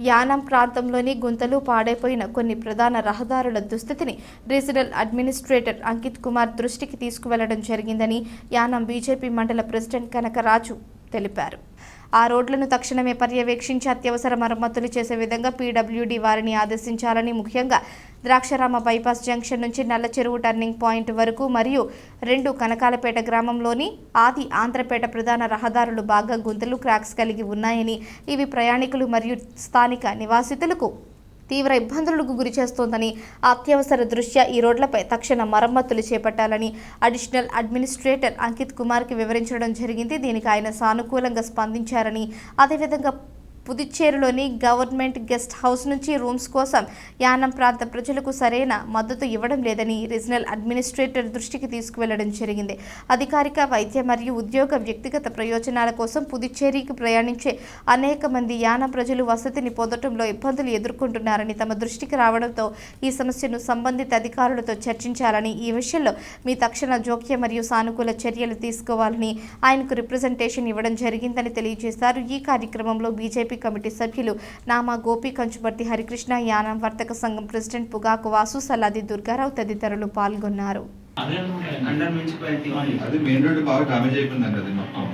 యానం ప్రాంతంలోని గుంతలు పాడైపోయిన కొన్ని ప్రధాన రహదారుల దుస్థితిని రీజనల్ అడ్మినిస్ట్రేటర్ అంకిత్ కుమార్ దృష్టికి తీసుకువెళ్ళడం జరిగిందని యానం బీజేపీ మండల ప్రెసిడెంట్ కనకరాజు తెలిపారు. ఆ రోడ్లను తక్షణమే పర్యవేక్షించి అత్యవసర మరమ్మతులు చేసే విధంగా పీడబ్ల్యూడీ వారిని ఆదేశించాలని ముఖ్యంగా ద్రాక్షరామ బైపాస్ జంక్షన్ నుంచి నల్ల చెరువు టర్నింగ్ పాయింట్ వరకు మరియు రెండు కనకాలపేట గ్రామంలోని ఆది ఆంధ్రపేట ప్రధాన రహదారులు బాగా గుంతలు క్రాక్స్ కలిగి ఉన్నాయని ఇవి ప్రయాణికులు మరియు స్థానిక నివాసితులకు తీవ్ర ఇబ్బందులకు గురి చేస్తోందని అత్యవసర దృష్ట్యా ఈ రోడ్లపై తక్షణ మరమ్మతులు చేపట్టాలని అడిషనల్ అడ్మినిస్ట్రేటర్ అంకిత్ కుమార్కి వివరించడం జరిగింది. దీనికి ఆయన సానుకూలంగా స్పందించారని అదేవిధంగా పుదుచ్చేరిలోని గవర్నమెంట్ గెస్ట్ హౌస్ నుంచి రూమ్స్ కోసం యానం ప్రాంత ప్రజలకు సరైన మద్దతు ఇవ్వడం లేదని రీజనల్ అడ్మినిస్ట్రేటర్ దృష్టికి తీసుకువెళ్ళడం జరిగింది. అధికారిక వైద్య మరియు ఉద్యోగ వ్యక్తిగత ప్రయోజనాల కోసం పుదుచ్చేరికి ప్రయాణించే అనేక మంది యానం ప్రజలు వసతిని పొందడంలో ఇబ్బందులు ఎదుర్కొంటున్నారని తమ దృష్టికి రావడంతో ఈ సమస్యను సంబంధిత అధికారులతో చర్చించాలని ఈ విషయంలో మీ తక్షణ జోక్యం మరియు సానుకూల చర్యలు తీసుకోవాలని ఆయనకు రిప్రజెంటేషన్ ఇవ్వడం జరిగిందని తెలియజేశారు. ఈ కార్యక్రమంలో బీజేపీ కమిటీ సభ్యులు నామా గోపి కంచుపర్తి హరికృష్ణ యానం వర్తక సంఘం ప్రెసిడెంట్ పుగాకు వాసు సల్లాది దుర్గారావు తదితరులు పాల్గొన్నారు. అదే అండర్ మున్సిపాలిటీ అది మెయిన్ రోడ్ బాగా డామేజ్ అయిపోయిందండి అది మొత్తం.